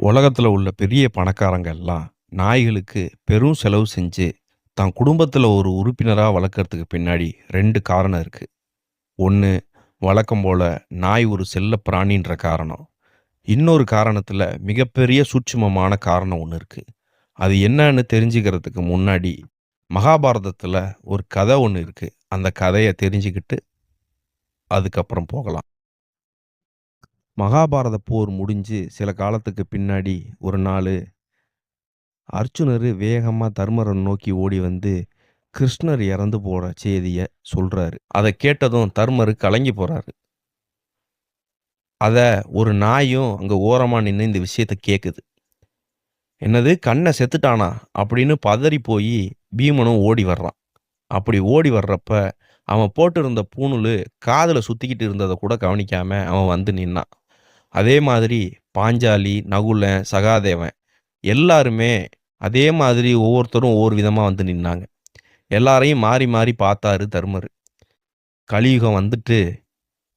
உலகத்துல உள்ள பெரிய பணக்காரங்க எல்லாம் நாய்களுக்கு பெரும் செலவு செஞ்சு தன் குடும்பத்துல ஒரு உறுப்பினரா வளர்க்கறதுக்கு பின்னாடி ரெண்டு காரணம் இருக்கு. ஒன்று வழக்கம் போல நாய் ஒரு செல்ல பிராணின்ற காரணம். இன்னொரு காரணத்தில் மிகப்பெரிய சூட்சுமமான காரணம் ஒன்று இருக்குது அது என்னன்னு தெரிஞ்சுக்கிறதுக்கு முன்னாடி மகாபாரதத்தில் ஒரு கதை ஒன்று இருக்குது அந்த கதையை தெரிஞ்சுக்கிட்டு அதுக்கப்புறம் போகலாம். மகாபாரத போர் முடிஞ்சு சில காலத்துக்கு பின்னாடி ஒரு நாள் அர்ஜுனர் வேகமாக தர்மரை நோக்கி ஓடி வந்து கிருஷ்ணர் இறந்து போகிற செய்தியை சொல்கிறாரு அதை கேட்டதும் தர்மர் கலங்கி போகிறாரு அதை ஒரு நாயும் அங்கே ஓரமாக நின்று இந்த விஷயத்த கேட்குது என்னது? கண்ணை செத்துட்டானா? அப்படின்னு பதறி போய் பீமனும் ஓடி வர்றான். அப்படி ஓடி வர்றப்ப அவன் போட்டிருந்த பூணுலு காதில் சுற்றிக்கிட்டு இருந்ததை கூட கவனிக்காம அவன் வந்து நின்னான். அதே மாதிரி பாஞ்சாலி நகுலன் சகாதேவன் எல்லாருமே அதே மாதிரி ஒவ்வொருத்தரும் ஒவ்வொரு விதமாக வந்து நின்னாங்க. எல்லாரையும் மாறி மாறி பார்த்தாரு தர்மர். கலியுகம் வந்துட்டு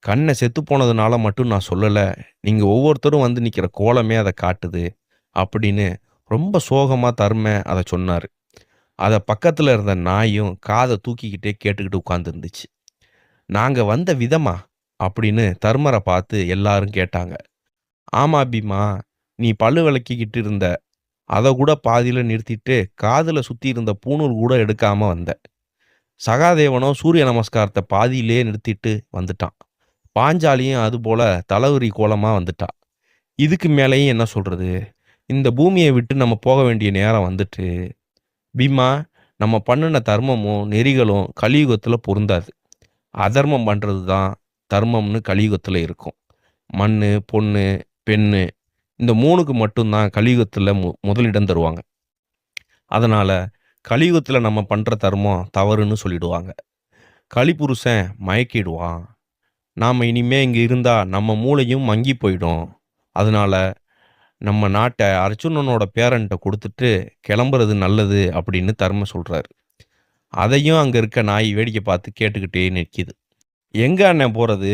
கண்ணை செத்து போனதுனால மட்டும் நான் சொல்லலை. நீங்கள் ஒவ்வொருத்தரும் வந்து நிற்கிற கோலமே அதை காட்டுது அப்படின்னு ரொம்ப சோகமாக தருமை அதை சொன்னார். அதை பக்கத்தில் இருந்த நாயும் காதை தூக்கிக்கிட்டே கேட்டுக்கிட்டு உட்காந்துருந்துச்சு நாங்கள் வந்த விதமா? அப்படின்னு தர்மரை பார்த்து எல்லாரும் கேட்டாங்க. ஆமா பீமா நீ பல்லு விளக்கிக்கிட்டு இருந்த அதை கூட பாதியில் நிறுத்திட்டு காதில் சுற்றி இருந்த பூணூல் கூட எடுக்காமல் வந்த. சகாதேவனோ சூரிய நமஸ்காரத்தை பாதியிலே நிறுத்திட்டு வந்துட்டான். பாஞ்சாலியும் அதுபோல தலவுரி கோலமாக வந்துட்டா. இதுக்கு மேலேயும் என்ன சொல்கிறது இந்த பூமியை விட்டு நம்ம போக வேண்டிய நேரம் வந்துட்டு பீமா நம்ம பண்ணின தர்மமும் நெறிகளும் கலியுகத்தில் பொருந்தாது. அதர்மம் பண்ணுறது தான் தர்மம்னு கலியுகத்தில் இருக்கும். மண் பொண்ணு பெண்ணு இந்த மூணுக்கு மட்டும்தான் கலியுகத்தில் மு முதலிடம் தருவாங்க. அதனால் கலியுகத்தில் நம்ம பண்ணுற தர்மம் தவறுன்னு சொல்லிடுவாங்க. கலிபுருஷன் மயக்கிடுவான். நாம் இனிமே இங்கே இருந்தால் நம்ம மூளையும் மங்கி போயிடும். அதனால நம்ம நாட்டை அர்ஜுனனோட பேரண்ட்டை கொடுத்துட்டு கிளம்புறது நல்லது அப்படின்னு தர்ம சொல்கிறாரு அதையும் அங்கே இருக்க நாய் வேடிக்கை பார்த்து கேட்டுக்கிட்டே நிற்கிது. எங்கே அண்ணன் போகிறது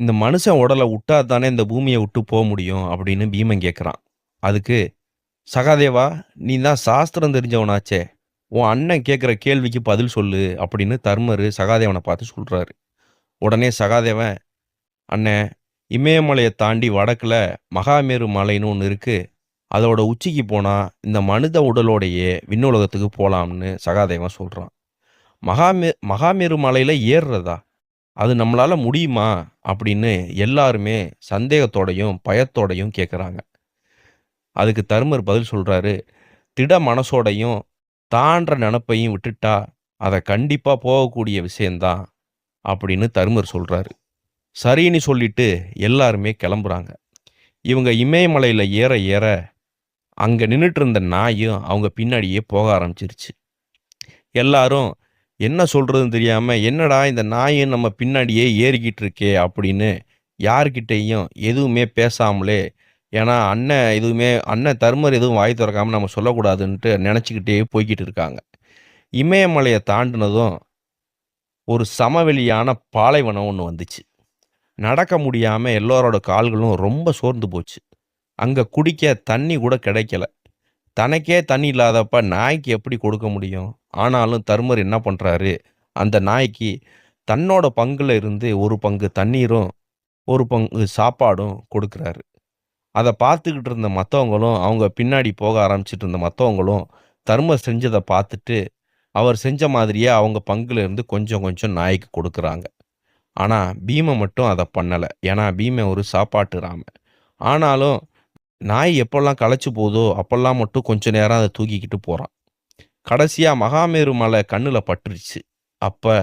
இந்த மனுஷன் உடலை விட்டா தானே இந்த பூமியை விட்டு போக முடியும் அப்படின்னு பீமன் கேட்குறான் அதுக்கு சகாதேவா நீ தான் சாஸ்திரம் தெரிஞ்சவனாச்சே. உன் அண்ணன் கேட்குற கேள்விக்கு பதில் சொல்லு அப்படின்னு தர்மர் சகாதேவனை பார்த்து சொல்கிறாரு உடனே சகாதேவன் அண்ணன் இமயமலையை தாண்டி வடக்கில் மகாமேரு மலைன்னு ஒன்று இருக்குது அதோட உச்சிக்கு போனால் இந்த மனித உடலோடையே விண்ணுலகத்துக்கு போகலாம்னு சகாதேவன் சொல்கிறான் மகாமே மகாமேரு மலையில் ஏறுறதா? அது நம்மளால முடியுமா? அப்படின்னு எல்லாருமே சந்தேகத்தோடையும் பயத்தோடையும் கேட்குறாங்க அதுக்கு தருமர் பதில் சொல்கிறாரு திட மனசோடையும் தான்ற நினப்பையும் விட்டுட்டா அதை கண்டிப்பாக போகக்கூடிய விஷயந்தான் அப்படின்னு தருமர் சொல்கிறாரு சரின்னு சொல்லிட்டு எல்லாருமே கிளம்புறாங்க. இவங்க இமயமலையில் ஏற ஏற அங்கே நின்றுட்டு இருந்த நாயும் அவங்க பின்னாடியே போக ஆரம்பிச்சிருச்சு. எல்லாரும் என்ன சொல்கிறதுன்னு தெரியாமல் என்னடா இந்த நாயும் நம்ம பின்னாடியே ஏறிக்கிட்டு இருக்கே அப்படின்னு யார்கிட்டேயும் எதுவுமே பேசாமலே ஏன்னா அண்ணன் எதுவுமே அண்ணன் தர்மர் எதுவும் வாய் திறக்காமல் நம்ம சொல்லக்கூடாதுன்ட்டு நினச்சிக்கிட்டே போய்கிட்டு இருக்காங்க. இமயமலையை தாண்டினதும் ஒரு சமவெளியான பாலைவனம் ஒன்று வந்துச்சு. நடக்க முடியாமல் எல்லோரோட கால்களும் ரொம்ப சோர்ந்து போச்சு. அங்கே குடிக்க தண்ணி கூட கிடைக்கல. தனக்கே தண்ணி இல்லாதப்ப நாய்க்கு எப்படி கொடுக்க முடியும்? ஆனாலும் தர்மர் என்ன பண்ணுறாரு அந்த நாய்க்கு தன்னோட பங்குல இருந்து ஒரு பங்கு தண்ணீரும் ஒரு பங்கு சாப்பாடும் கொடுக்குறாரு. அதை பார்த்துக்கிட்டு இருந்த மற்றவங்களும் அவங்க பின்னாடி போக ஆரம்பிச்சிட்டு இருந்த மற்றவங்களும் தர்மர் செஞ்சதை பார்த்துட்டு அவர் செஞ்ச மாதிரியே அவங்க பங்குலேருந்து கொஞ்சம் கொஞ்சம் நாய்க்கு கொடுக்குறாங்க. ஆனால் பீமை மட்டும் அதை பண்ணலை. ஏன்னா பீமை ஒரு சாப்பாட்டு ராம. ஆனாலும் நாய் எப்பெல்லாம் களைச்சி போதோ அப்பெல்லாம் மட்டும் கொஞ்ச நேரம் அதை தூக்கிக்கிட்டு போகிறான் கடைசியாக மகாமேரு மலை கண்ணில் பட்டுருச்சு. அப்போ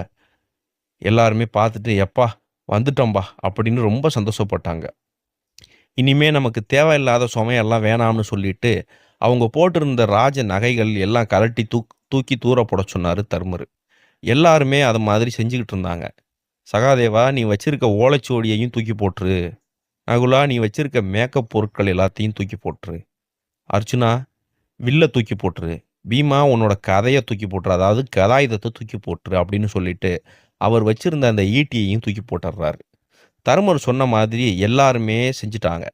எல்லாருமே பார்த்துட்டு எப்பா வந்துட்டோம்பா அப்படின்னு ரொம்ப சந்தோஷப்பட்டாங்க. இனிமே நமக்கு தேவையில்லாத சுமையெல்லாம் வேணாம்னு சொல்லிட்டு அவங்க போட்டிருந்த ராஜ நகைகள் எல்லாம் கலட்டி தூக் தூக்கி தூர போட சொன்னார் தர்மர். எல்லாருமே அதை மாதிரி செஞ்சுக்கிட்டு இருந்தாங்க. சகாதேவா நீ வச்சிருக்க ஓலைச்சுவடியையும் தூக்கி போட்டுரு. நகுலா நீ வச்சிருக்க மேக்கப் பொருட்கள் எல்லாத்தையும் தூக்கி போட்டுரு. அர்ச்சுனா வில்ல தூக்கி போட்டுரு. பீமா உன்னோட கதையை தூக்கி போட்டுரு. அதாவது கதாயுதத்தை தூக்கி போட்டுரு அப்படின்னு சொல்லிட்டு அவர் வச்சிருந்த அந்த ஈட்டியையும் தூக்கி போட்டுடுறாரு. தருமர் சொன்ன மாதிரி எல்லாருமே செஞ்சுட்டாங்க.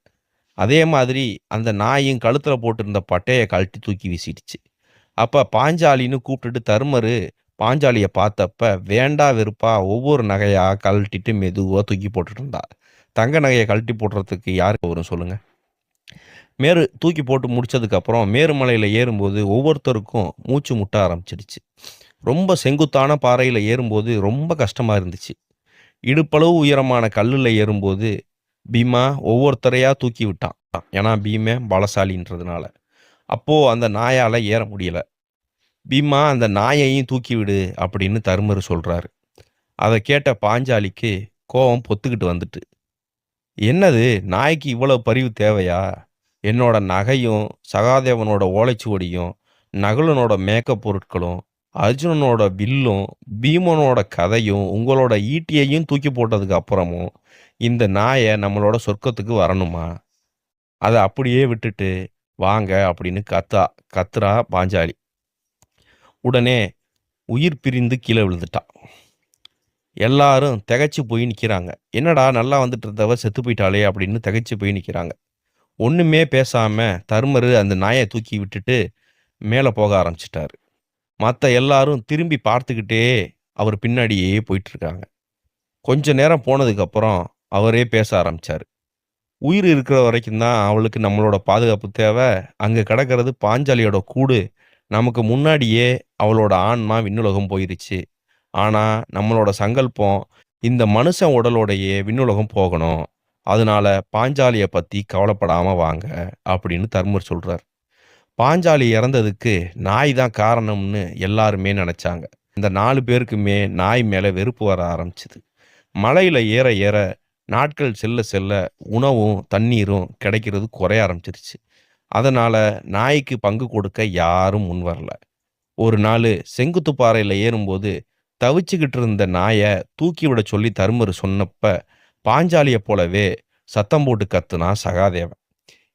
அதே மாதிரி அந்த நாயும் கழுத்தில் போட்டிருந்த பட்டையை கழட்டி தூக்கி வீசிடுச்சு. அப்போ பாஞ்சாலின்னு கூப்பிட்டுட்டு தருமரு பாஞ்சாலியை பார்த்தப்ப வேண்டா வெறுப்பா ஒவ்வொரு நகையாக கழட்டிட்டு மெதுவாக தூக்கி போட்டுட்டு இருந்தா. தங்க நகையை கழட்டி போடுறதுக்கு யாருக்கு வரும் சொல்லுங்கள் மேரு தூக்கி போட்டு முடிச்சதுக்கப்புறம் மேருமலையில் ஏறும்போது ஒவ்வொருத்தருக்கும் மூச்சு முட்ட ஆரம்பிச்சிடுச்சு. ரொம்ப செங்குத்தான பாறையில் ஏறும்போது ரொம்ப கஷ்டமாக இருந்துச்சு. இடுப்பளவு உயரமான கல்லில் ஏறும்போது பீமா ஒவ்வொருத்தரையாக தூக்கி விட்டான். ஏன்னா பீமே பலசாலின்றதுனால. அப்போது அந்த நாயால் ஏற முடியல. பீமா அந்த நாயையும் தூக்கி விடு அப்படின்னு தருமர் சொல்கிறாரு அதை கேட்ட பாஞ்சாலிக்கு கோபம் பொத்துக்கிட்டு வந்துட்டு என்னது நாய்க்கு இவ்வளோ பரிவு தேவையா? என்னோட நகையும் சகாதேவனோட ஓலைச்சுவடியும் நகுலனோட மேக்கப் பொருட்களும் அர்ஜுனனோட வில்லும் பீமனோட கதையும் உங்களோட ஈட்டியையும் தூக்கி போட்டதுக்கு அப்புறமும் இந்த நாயை நம்மளோட சொர்க்கத்துக்கு வரணுமா? அதை அப்படியே விட்டுட்டு வாங்க அப்படின்னு கத்தா கத்துறா பாஞ்சாலி. உடனே உயிர் பிரிந்து கீழே விழுந்துட்டான் எல்லாரும் திகைச்சு போய் நிற்கிறாங்க என்னடா நல்லா வந்துட்டு இருந்தவ செத்து போயிட்டாளே அப்படின்னு திகச்சு போய் நிற்கிறாங்க ஒன்றுமே பேசாமல் தருமர் அந்த நாயை தூக்கி விட்டுட்டு மேலே போக ஆரம்பிச்சிட்டாரு. மற்ற எல்லாரும் திரும்பி பார்த்துக்கிட்டே அவர் பின்னாடியே போயிட்டு இருக்காங்க. கொஞ்ச நேரம் போனதுக்கப்புறம் அவரே பேச ஆரம்பிச்சார். உயிர் இருக்கிற வரைக்கும் தான் அவளுக்கு நம்மளோட பாதுகாப்பு தேவை. அங்கே கிடக்கிறது பாஞ்சாலியோட கூடு. நமக்கு முன்னாடியே அவளோட ஆன்மா விண்ணுலகம் போயிருச்சு. ஆனால் நம்மளோட சங்கல்பம் இந்த மனுஷன் உடலோடையே விண்ணுலகம் போகணும். அதனால பாஞ்சாலியை பற்றி கவலைப்படாமல் வாங்க அப்படின்னு தர்மர் சொல்கிறார் பாஞ்சாலி இறந்ததுக்கு நாய் தான் காரணம்னு எல்லாருமே நினச்சாங்க. இந்த நாலு பேருக்குமே நாய் மேலே வெறுப்பு வர ஆரம்பிச்சுது. மலையில் ஏற ஏற நாட்கள் செல்ல செல்ல உணவும் தண்ணீரும் கிடைக்கிறது குறைய ஆரம்பிச்சிருச்சு. அதனால் நாய்க்கு பங்கு கொடுக்க யாரும் முன் வரல. ஒரு நாள் செங்குத்து பாறையில் ஏறும்போது தவிச்சுக்கிட்டு இருந்த நாயை தூக்கி விட சொல்லி தருமர் சொன்னப்ப பாஞ்சாலியை போலவே சத்தம் போட்டு கத்துனா சகாதேவன்.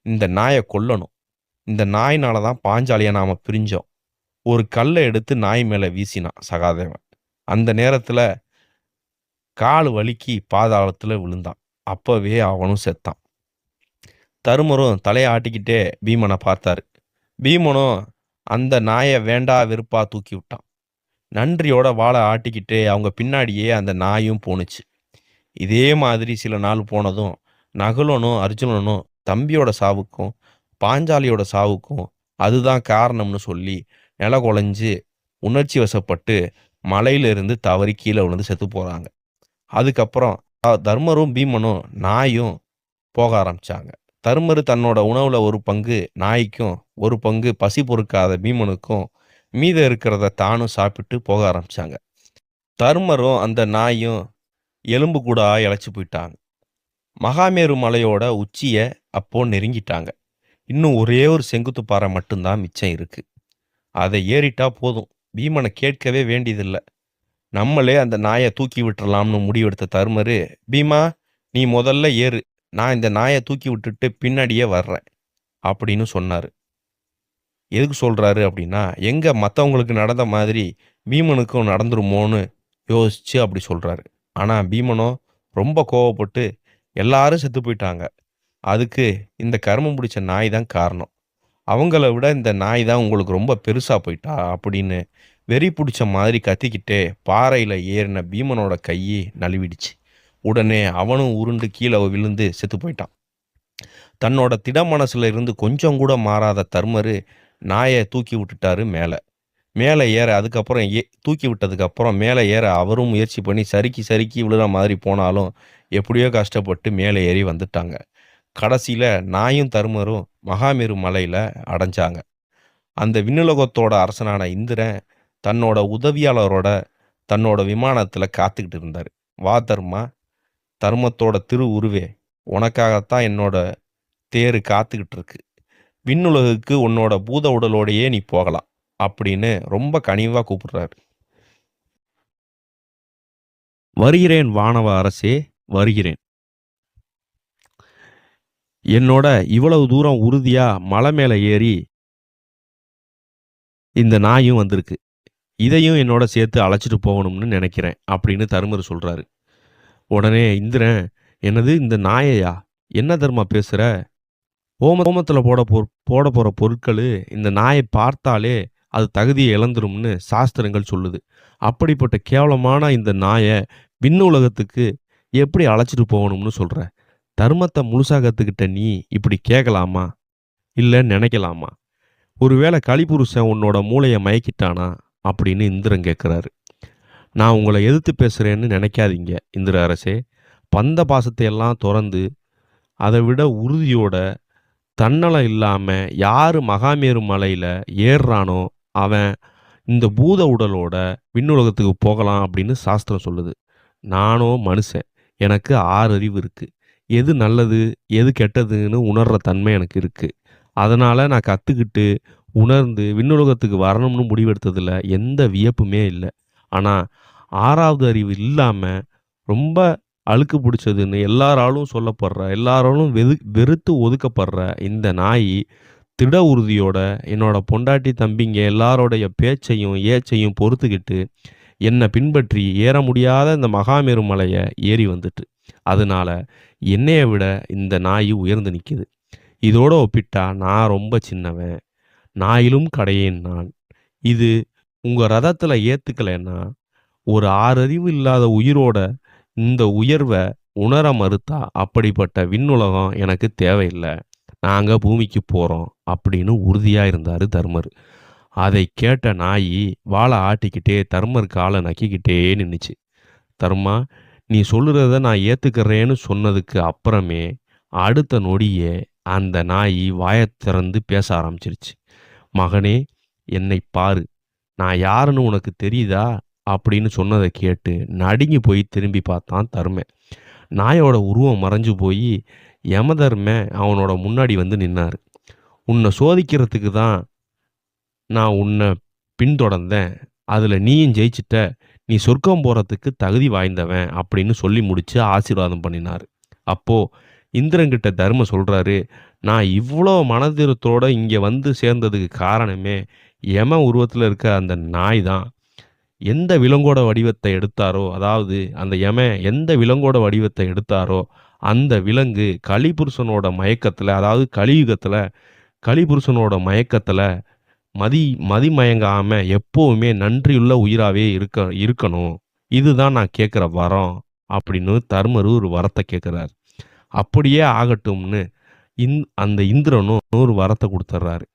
இந்த நாயை கொல்லணும். இந்த நாயினால தான் பாஞ்சாலியை நாம் பிரிஞ்சோம். ஒரு கல்லை எடுத்து நாய் மேலே வீசினான் சகாதேவன். அந்த நேரத்தில் கால் வலிக்கி பாதாளத்தில் விழுந்தான். அப்போவே அவனும் செத்தான். தருமரும் தலையை ஆட்டிக்கிட்டே பீமனை பார்த்தாரு. பீமனும் அந்த நாயை வேண்டா வெறுப்பா தூக்கி விட்டான். நன்றியோட வாழை ஆட்டிக்கிட்டே அவங்க பின்னாடியே அந்த நாயும் போணுச்சு. இதே மாதிரி சில நாள் போனதும் நகுலனும் அர்ஜுனனும் தம்பியோட சாவுக்கும் பாஞ்சாலியோட சாவுக்கும் அதுதான் காரணம்னு சொல்லி நில குலைஞ்சு உணர்ச்சி வசப்பட்டு மலையிலிருந்து தவறி கீழே விழுந்து செத்து போகிறாங்க அதுக்கப்புறம் தர்மரும் பீமனும் நாயும் போக ஆரம்பிச்சாங்க. தர்மர் தன்னோட உணவுல ஒரு பங்கு நாய்க்கும் ஒரு பங்கு பசி பொறுக்காத பீமனுக்கும் மீத இருக்கிறத தானும் சாப்பிட்டு போக ஆரம்பிச்சாங்க. தர்மரும் அந்த நாயும் எலும்பு கூட இழைச்சி போயிட்டாங்க. மகாமேரு மலையோட உச்சியை அப்போ நெருங்கிட்டாங்க. இன்னும் ஒரே ஒரு செங்குத்து பாறை மட்டும்தான் மிச்சம் இருக்கு. அதை ஏறிட்டா போதும். பீமனை கேட்கவே வேண்டியதில்லை. நம்மளே அந்த நாயை தூக்கி விட்டுறலாம்னு முடிவெடுத்த தருமரு பீமா நீ முதல்ல ஏறு. நான் இந்த நாயை தூக்கி விட்டுட்டு பின்னாடியே வர்றேன் அப்படின்னு சொன்னார். எதுக்கு சொல்கிறாரு அப்படின்னா எங்கே மற்றவங்களுக்கு நடந்த மாதிரி பீமனுக்கும் நடந்துருமோன்னு யோசிச்சு அப்படி சொல்கிறாரு ஆனால் பீமனோ ரொம்ப கோவப்பட்டு எல்லாரும் செத்து போயிட்டாங்க. அதுக்கு இந்த கர்மம் பிடிச்ச நாய் தான் காரணம். அவங்கள விட இந்த நாய் தான் உங்களுக்கு ரொம்ப பெருசாக போயிட்டா அப்படின்னு வெறி பிடிச்ச மாதிரி கத்திக்கிட்டே பாறையில் ஏறின பீமனோட கையை நழுவிடுச்சு. உடனே அவனும் உருண்டு கீழே விழுந்து செத்து போயிட்டான். தன்னோட திட மனசுல இருந்து கொஞ்சம் கூட மாறாத தர்மரு நாயை தூக்கி விட்டுட்டாரு மேலே. மேலே ஏற அதுக்கப்புறம் ஏ தூக்கி விட்டதுக்கப்புறம் மேலே ஏற அவரும் முயற்சி பண்ணி சறுக்கி சறுக்கி விழுற மாதிரி போனாலும் எப்படியோ கஷ்டப்பட்டு மேலே ஏறி வந்துட்டாங்க. கடைசியில் நாயும் தருமரும் மகாமேரு மலையில் அடைஞ்சாங்க. அந்த விண்ணுலகத்தோட அரசனான இந்திரன் தன்னோட உதவியாளரோட தன்னோட விமானத்தில் காத்துக்கிட்டு இருந்தார். வா தர்மா தர்மத்தோட திரு உருவே உனக்காகத்தான் என்னோட தேரு காத்துக்கிட்டு இருக்கு. விண்ணுலகுக்கு உன்னோட பூத உடலோடையே நீ போகலாம் அப்படின்னு ரொம்ப கனிவாக கூப்பிடுறாரு. வருகிறேன் வானவ அரசே வருகிறேன். என்னோட இவ்வளவு தூரம் உறுதியாக மலை மேலே ஏறி இந்த நாயும் வந்திருக்கு. இதையும் என்னோட சேர்த்து அழைச்சிட்டு போகணும்னு நினைக்கிறேன் அப்படின்னு தருமர் சொல்கிறாரு உடனே இந்திரன் என்னது இந்த நாயையா? என்ன தர்மா பேசுகிற ஓம ஓமத்தில் போட போ போட போகிற பொருட்கள் இந்த நாயை பார்த்தாலே அது தகுதியை இழந்துரும்னு சாஸ்திரங்கள் சொல்லுது. அப்படிப்பட்ட கேவலமான இந்த நாயை விண்ணுலகத்துக்கு எப்படி அழைச்சிட்டு போகணும்னு சொல்கிற தர்மத்தை முழுசாக கற்றுக்கிட்ட நீ இப்படி கேட்கலாமா இல்லை நினைக்கலாமா? ஒருவேளை கலிபுருஷன் உன்னோட மூளையை மயக்கிட்டானா? அப்படின்னு இந்திரன் கேட்குறாரு. நான் உங்களை எதிர்த்து பேசுகிறேன்னு நினைக்காதீங்க இந்திர அரசே. பந்த பாசத்தை எல்லாம் திறந்து அதை விட உறுதியோட தன்னலம் இல்லாமல் யார் மகாமேரு மலையில் ஏறுறானோ அவன் இந்த பூத உடலோட விண்ணுலகத்துக்கு போகலாம் அப்படின்னு சாஸ்திரம் சொல்லுது. நானோ மனுஷன் எனக்கு ஆறு அறிவு இருக்குது எது நல்லது எது கெட்டதுன்னு உணர்ற தன்மை எனக்கு இருக்குது அதனால் நான் கற்றுக்கிட்டு உணர்ந்து விண்ணுலகத்துக்கு வரணும்னு முடிவெடுத்ததில் எந்த வியப்புமே இல்லை. ஆனால் ஆறாவது அறிவு இல்லாமல் ரொம்ப அழுக்கு பிடிச்சதுன்னு எல்லாராலும் சொல்லப்படுற எல்லாராலும் வெது வெறுத்து ஒதுக்கப்படுற இந்த நாய் திட உறுதியோட என்னோட பொண்டாட்டி தம்பிங்க எல்லாரோடைய பேச்சையும் ஏச்சையும் பொறுத்துக்கிட்டு என்னை பின்பற்றி ஏற முடியாத இந்த மகாமேருமலையை ஏறி வந்துட்டு. அதனால என்னைய விட இந்த நாய் உயர்ந்து நிற்கிது இதோட ஒப்பிட்டா நான் ரொம்ப சின்னவன். நாயிலும் கடையேன் நான். இது உங்கள் ரதத்தில் ஏற்றுக்கலைன்னா ஒரு ஆறறிவு இல்லாத உயிரோட இந்த உயர்வை உணர மறுத்தா அப்படிப்பட்ட விண்ணுலகம் எனக்கு தேவையில்லை. நாங்கள் பூமிக்கு போகிறோம் அப்படின்னு உறுதியாக இருந்தார் தர்மர். அதை கேட்ட நாய் வாழை ஆட்டிக்கிட்டே தர்மர் காலை நக்கிக்கிட்டே நின்றுச்சு தர்மா நீ சொல்லுறத நான் ஏற்றுக்கிறேன்னு சொன்னதுக்கு அப்புறமே அடுத்த நொடியே அந்த நாய் வாயை திறந்து பேச ஆரம்பிச்சிருச்சு. மகனே என்னை பாரு. நான் யாருன்னு உனக்கு தெரியுதா? அப்படின்னு சொன்னதை கேட்டு நடுங்கி போய் திரும்பி பார்த்தான் தருமை நாயோட உருவம் மறைஞ்சு போய் யமதர்மன் அவனோட முன்னாடி வந்து நின்னார். உன்னை சோதிக்கிறதுக்கு தான் நான் உன்னை பின்தொடர்ந்தேன். அதில் நீயும் ஜெயிச்சிட்ட. நீ சொர்க்கம் போகிறதுக்கு தகுதி வாய்ந்தவன் அப்படின்னு சொல்லி முடித்து ஆசீர்வாதம் பண்ணினார். அப்போது இந்திரங்கிட்ட தர்ம சொல்கிறாரு நான் இவ்வளோ மனதிரத்தோடு இங்கே வந்து சேர்ந்ததுக்கு காரணமே யம உருவத்தில் இருக்க அந்த நாய் தான். எந்த விலங்கோட வடிவத்தை எடுத்தாரோ அதாவது அந்த யம எந்த விலங்கோட வடிவத்தை எடுத்தாரோ அந்த விலங்கு கலிபுருஷனோட மயக்கத்தில் அதாவது கலியுகத்தில் கலிபுருஷனோட மயக்கத்தில் மதி மதிமயங்காமல் எப்போவுமே நன்றியுள்ள உயிராகவே இருக்க இருக்கணும். இதுதான் நான் கேட்குற வரம். அப்படின்னு தர்மரு ஒரு வரத்தை கேட்குறாரு அப்படியே ஆகட்டும்னு இந் அந்த இந்திரனும் நூறு வரத்தை கொடுத்துட்றாரு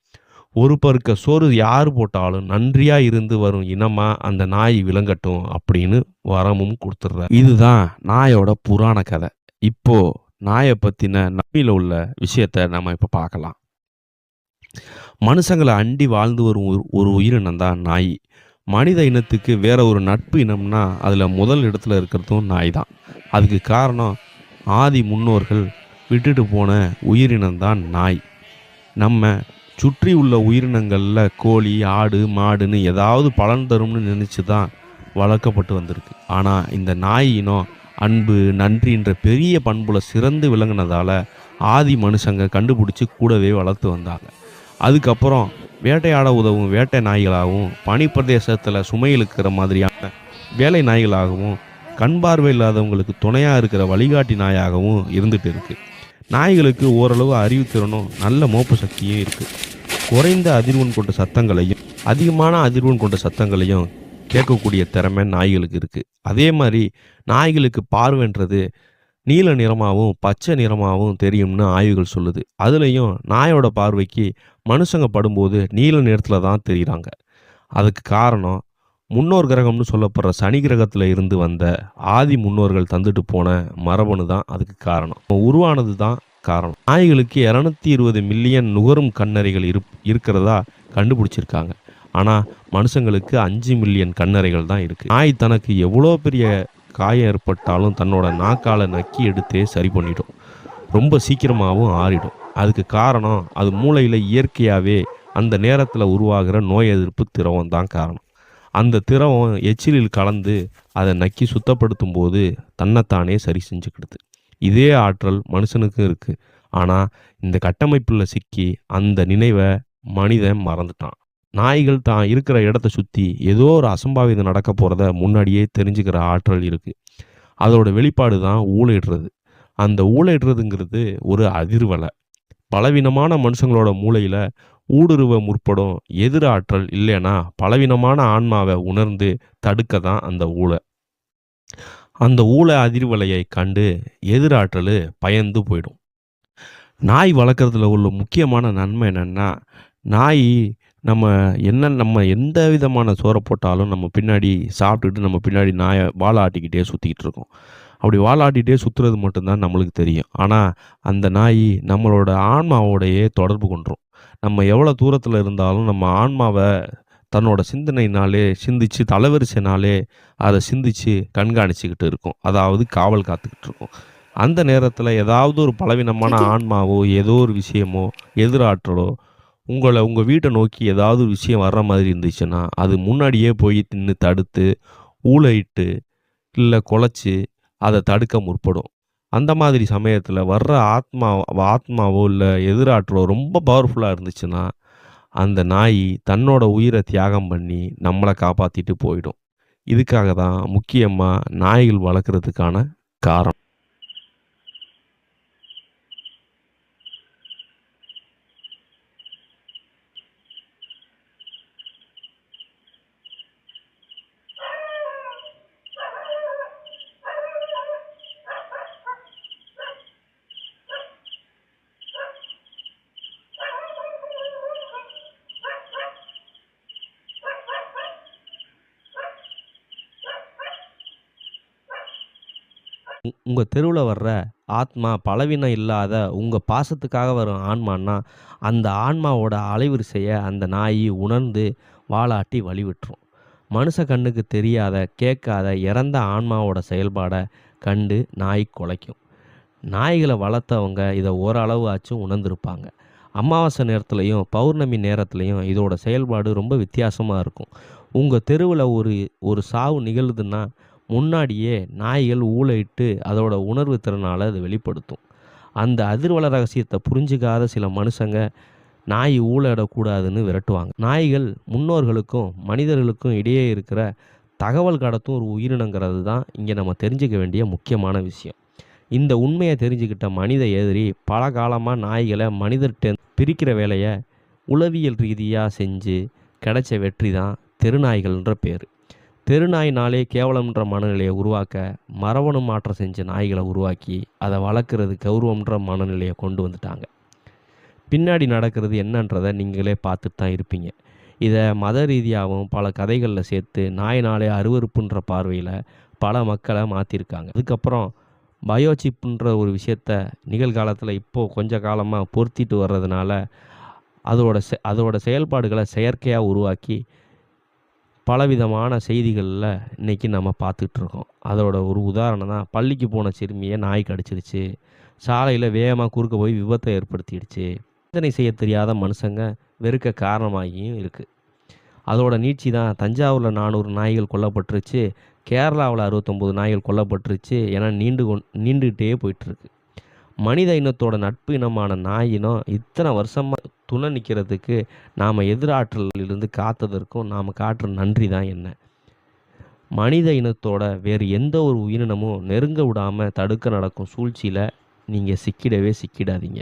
ஒரு பருக்க சோறு யார் போட்டாலும் நன்றியா இருந்து வரும் இனமா அந்த நாய் விளங்கட்டும் அப்படின்னு வரமும் கொடுத்துட்றாரு இதுதான் நாயோட புராண கதை. இப்போ நாயை பத்தின நம்பியில் உள்ள விஷயத்த நம்ம இப்ப பார்க்கலாம் மனுஷங்களை அண்டி வாழ்ந்து வரும் ஒரு- ஒரு உயிரினம் தான் நாய். மனித இனத்துக்கு வேற ஒரு நட்பு இனம்னா அதில் முதல் இடத்துல இருக்கிறதும் நாய் தான். அதுக்கு காரணம் ஆதி முன்னோர்கள் விட்டுட்டு போன உயிரினம்தான் நாய். நம்ம சுற்றி உள்ள உயிரினங்களில் கோழி ஆடு மாடுன்னு ஏதாவது பலன் தரும்னு நினச்சி தான் வளர்க்கப்பட்டு வந்திருக்கு. ஆனால் இந்த நாய் இனம் அன்பு நன்றின்ற பெரிய பண்புல சிறந்து விளங்கினதால ஆதி மனுஷங்க கண்டுபிடிச்சி கூடவே வளர்த்து வந்தாங்க. அதுக்கப்புறம் வேட்டையாட உதவும் வேட்டை நாய்களாகவும் பனிப்பிரதேசத்தில் சுமையில் இருக்கிற மாதிரியான வேலை நாய்களாகவும் கண் பார்வை இல்லாதவங்களுக்கு துணையாக இருக்கிற வழிகாட்டி நாயாகவும் இருந்துட்டு இருக்கு. நாய்களுக்கு ஓரளவு அறிவுத்திறனும் நல்ல மோப்பு சக்தியும் இருக்கு. குறைந்த அதிர்வன் கொண்ட சத்தங்களையும் அதிகமான அதிர்வன் கொண்ட சத்தங்களையும் கேட்கக்கூடிய திறமை நாய்களுக்கு இருக்கு. அதே மாதிரி நாய்களுக்கு பார்வைன்றது நீல நிறமாகவும் பச்சை நிறமாகவும் தெரியும்னு ஆய்வுகள் சொல்லுது. அதுலேயும் நாயோட பார்வைக்கு மனுஷங்க படும்போது நீல நிறத்தில் தான் தெரியுறாங்க. அதுக்கு காரணம் முன்னோர் கிரகம்னு சொல்லப்படுற சனி கிரகத்தில் இருந்து வந்த ஆதி முன்னோர்கள் தந்துட்டு போன மரபணு தான் அதுக்கு காரணம். உருவானது தான் காரணம். நாய்களுக்கு இரநூத்தி இருபது மில்லியன் நுகரும் கண்ணறைகள் இருப் இருக்கிறதா கண்டுபிடிச்சிருக்காங்க. ஆனால் மனுஷங்களுக்கு அஞ்சு மில்லியன் கண்ணறைகள் தான் இருக்குது நாய் தனக்கு எவ்வளோ பெரிய காயம் ஏற்பட்டாலும் தன்னோட நாக்கால நக்கி எடுத்தே சரி பண்ணிடும். ரொம்ப சீக்கிரமாகவும் ஆறிடும். அதுக்கு காரணம் அது மூளையில் இயற்கையாகவே அந்த நேரத்தில் உருவாகிற நோய் எதிர்ப்பு திரவம் தான் காரணம். அந்த திரவம் எச்சிலில் கலந்து அதை நக்கி சுத்தப்படுத்தும் போது தன்னைத்தானே சரி செஞ்சுக்கிடுது. இதே ஆற்றல் மனுஷனுக்கும் இருக்குது ஆனால் இந்த கட்டமைப்பில் சிக்கி அந்த நினைவை மனிதன் மறந்துட்டான். நாய்கள் தான் இருக்கிற இடத்த சுற்றி ஏதோ ஒரு அசம்பாவிதம் நடக்க போகிறத முன்னாடியே தெரிஞ்சுக்கிற ஆற்றல் இருக்குது அதோட வெளிப்பாடு தான் ஊழையிடுறது. அந்த ஊழையிடுறதுங்கிறது ஒரு அதிர்வலை. பலவீனமான மனுஷங்களோட மூளையில் ஊடுருவ முற்படும் எதிர் ஆற்றல் இல்லைன்னா பலவீனமான ஆன்மாவை உணர்ந்து தடுக்க தான் அந்த ஊழ. அந்த ஊழ அதிர்வலையை கண்டு எதிராற்றல் பயந்து போயிடும். நாய் வளர்க்குறதுல உள்ள முக்கியமான நன்மை என்னென்னா நாய் நம்ம என்ன நம்ம எந்த விதமான சோறை போட்டாலும் நம்ம பின்னாடி சாப்பிட்டுட்டு நம்ம பின்னாடி நாயை வாழாட்டிக்கிட்டே சுற்றிக்கிட்டு இருக்கோம். அப்படி வாலாட்டிகிட்டே சுற்றுறது மட்டும்தான் நம்மளுக்கு தெரியும். ஆனால் அந்த நாய் நம்மளோட ஆன்மாவோடையே தொடர்பு கொண்டுரும். நம்ம எவ்வளோ தூரத்தில் இருந்தாலும் நம்ம ஆன்மாவை தன்னோட சிந்தனைனாலே சிந்திச்சு தலைவரிசைனாலே அதை சிந்திச்சு கண்காணிச்சுக்கிட்டு இருக்கும். அதாவது காவல் காத்துக்கிட்டு இருக்கும். அந்த நேரத்தில் ஏதாவது ஒரு பலவீனமான ஆன்மாவோ ஏதோ ஒரு விஷயமோ எதிராற்றலோ உங்களை உங்கள் வீட்டை நோக்கி ஏதாவது ஒரு விஷயம் வர்ற மாதிரி இருந்துச்சுன்னா அது முன்னாடியே போய் தின்னு தடுத்து ஊழையிட்டு இல்லை குலைச்சி அதை தடுக்க முற்படும். அந்த மாதிரி சமயத்தில் வர்ற ஆத்மா ஆத்மாவோ இல்லை எதிராற்றலோ ரொம்ப பவர்ஃபுல்லாக இருந்துச்சுன்னா அந்த நாய் தன்னோட உயிரை தியாகம் பண்ணி நம்மளை காப்பாற்றிட்டு போயிடும். இதுக்காக தான் முக்கியமாக நாய்கள் வளர்க்குறதுக்கான காரணம். உங்கள் தெருவில் வர்ற ஆத்மா பலவீனம் இல்லாத உங்கள் பாசத்துக்காக வரும் ஆன்மான்னா அந்த ஆன்மாவோட அலைவரிசையை அந்த நாய் உணர்ந்து வாலாட்டி வழிவிட்டுரும். மனுஷ கண்ணுக்கு தெரியாத கேட்காத இறந்த ஆன்மாவோட செயல்பாடை கண்டு நாய் குலைக்கும். நாய்களை வளர்த்தவங்க இதை ஓரளவு ஆச்சும் உணர்ந்திருப்பாங்க. அமாவாசை நேரத்துலையும் பௌர்ணமி நேரத்துலையும் இதோட செயல்பாடு ரொம்ப வித்தியாசமாக இருக்கும். உங்கள் தெருவில் ஒரு ஒரு சாவு நிகழுதுன்னா முன்னாடியே நாய்கள் ஊழையிட்டு அதோட உணர்வு திறனால் அதை வெளிப்படுத்தும். அந்த அதிர்வல ரகசியத்தை புரிஞ்சுக்காத சில மனுஷங்க நாய் ஊழையிடக்கூடாதுன்னு விரட்டுவாங்க. நாய்கள் முன்னோர்களுக்கும் மனிதர்களுக்கும் இடையே இருக்கிற தகவல் கடத்தும் ஒரு உயிரினங்கிறது தான் இங்கே நம்ம தெரிஞ்சுக்க வேண்டிய முக்கியமான விஷயம். இந்த உண்மையை தெரிஞ்சுக்கிட்ட மனித எதிரி பல காலமாக நாய்களை மனிதர்கிட்ட பிரிக்கிற வேலையை உளவியல் ரீதியாக செஞ்சு கிடைச்ச வெற்றி தான் தெருநாய்கள்ன்ற பேர். தெருநாய்னாலே கேவலம்ன்ற மனநிலையை உருவாக்க மரபணு மாற்றம் செஞ்ச நாய்களை உருவாக்கி அதை வளர்க்குறது கௌரவம்ன்ற மனநிலையை கொண்டு வந்துட்டாங்க. பின்னாடி நடக்கிறது என்னன்றதை நீங்களே பார்த்துட்டு தான் இருப்பீங்க. இதை மத ரீதியாகவும் பல கதைகளில் சேர்த்து நாய் நாளே அருவறுப்புன்ற பார்வையில் பல மக்களை மாற்றிருக்காங்க அதுக்கப்புறம் பயோசிப்புன்ற ஒரு விஷயத்த நிகழ்காலத்தில் இப்போது கொஞ்ச காலமாக பொருத்திட்டு வர்றதுனால அதோட செ அதோட செயல்பாடுகளை செயற்கையாக உருவாக்கி பலவிதமான செய்திகளில் இன்றைக்கி நம்ம பார்த்துட்ருக்கோம் அதோட ஒரு உதாரணம் தான் பள்ளிக்கு போன சிறுமியை நாய் கடிச்சிருச்சு சாலையில் வேகமாக குறுக்க போய் விபத்தை ஏற்படுத்திடுச்சு. சிந்தனை செய்ய தெரியாத மனுஷங்க வெறுக்க காரணமாகியும் இருக்குது அதோட நீட்சி தான் தஞ்சாவூரில் நானூறு நாய்கள் கொல்லப்பட்டுருச்சு. கேரளாவில் அறுபத்தொம்போது நாய்கள் கொல்லப்பட்டுருச்சு ஏன்னா நீண்டு கொண் நீண்டுகிட்டே போயிட்டுருக்கு. மனித இனத்தோட நட்பு இனமான நாயினம் இத்தனை வருஷமாக துணை நிற்கிறதுக்கு நாம் எதிராற்றலிலிருந்து காத்ததற்கும் நாம் காட்டுற நன்றி தான் என்ன. மனித இனத்தோட வேறு எந்த ஒரு உயிரினமும் நெருங்க விடாமல் தடுக்க நடக்கும் சூழ்ச்சியில் நீங்கள் சிக்கிடவே சிக்கிடாதீங்க.